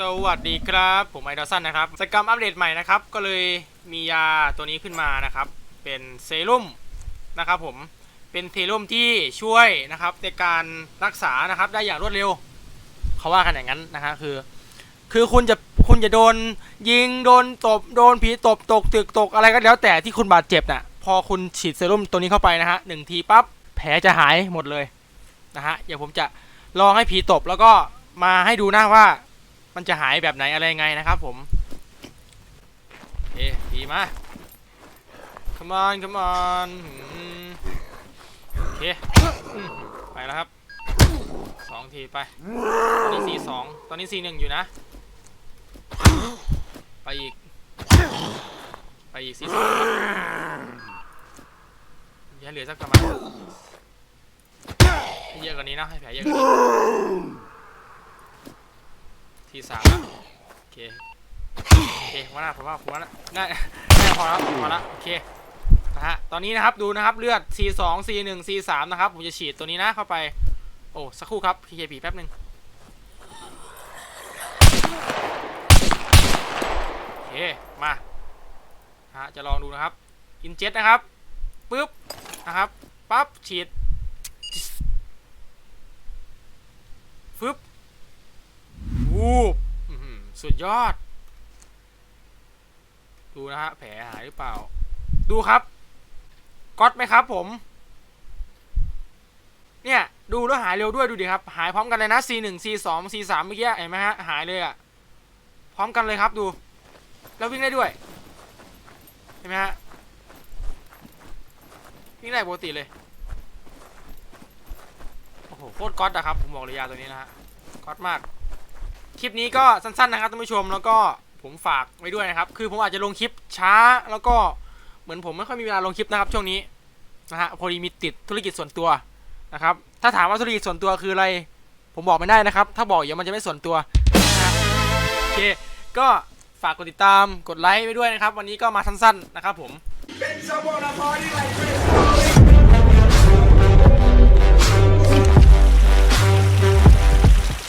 สวัสดีครับ ผมไอดอลสันนะครับสกรรมอัปเดตใหม่นะครับ ก็เลยมียาตัวนี้ขึ้นมานะครับ เป็นเซรุ่มนะครับผม เป็นเซรุ่มที่ช่วยนะครับในการรักษานะครับได้อย่างรวดเร็ว เขาว่ากันอย่างนั้นนะฮะคือ คือคุณจะคุณจะโดนยิงโดนตบโดนผีตบตกตึกตกอะไรก็แล้วแต่ที่คุณบาดเจ็บน่ะพอคุณฉีดเซรุ่มตัวนี้เข้าไปนะฮะหนึ่งทีปั๊บแผลจะหายหมดเลยนะฮะเดี๋ยวผมจะลองให้ผีตบแล้วก็มาให้ดูนะว่า มันจะหายแบบไหนอะไรไงนะครับผมเอ๊ดีมา come on come on อืมโอเคไปแล้วครับสองทีไป ตอนนี้ซีสองตอนนี้ซีหนึ่งอยู่นะ ไปอีก ไปอีกซีสองครับอย่าเหลือสักประมาณเยอะกว่านี้นะให้แผลเยอะกว่านี้ ทีสามโอเคโอเคว่าน่าผมว่าผมว่าน่าน่าน่าพอแล้วพอแล้วโอเคนะฮะตอนนี้นะครับดูนะครับเลือด C2 C1 C3 นะครับผมจะฉีดตัวนี้นะเข้าไปโอ้สักครู่ครับ PKP แป๊บหนึ่งโอเคมาฮะจะลองดูนะครับอินเจ็ตนะครับปึ๊บนะครับปั๊บฉีดฟึบ วูบสุดยอด ดูนะฮะแผลหายหรือเปล่า ดูครับก๊อตไหมครับผม เนี่ย ดูแล้วหายเร็วด้วยดูดิครับ หายพร้อมกันเลยนะ C1 C2 C3 เมื่อกี้เห็นไหมฮะหายเลยอะ่ะพร้อมกันเลยครับดู แล้ววิ่งได้ด้วย เห็นไหมฮะวิ่งได้ปกติเลยโอ้โหโคตรก๊อตอะครับ ผมบอกเลยยาตัวนี้นะฮะก๊อตมาก ลิปนี้ก็สั้นๆนะครับท่านผู้ชมแล้วก็ผมฝากไว้ด้วยนะครับ คือผมอาจจะลงคลิปช้าแล้วก็เหมือนผมไม่ค่อยมีเวลาลงคลิปนะครับ ช่วงนี้นะฮะพอดีมีติดธุรกิจส่วนตัวนะครับ ถ้าถามว่าธุรกิจส่วนตัวคืออะไร ผมบอกไม่ได้นะครับ ถ้าบอกเดี๋ยวมันจะไม่ส่วนตัวนะฮะโอเคก็ฝากกดติดตามกดไลค์ไว้ด้วยนะครับ วันนี้ก็มาสั้นๆนะครับผม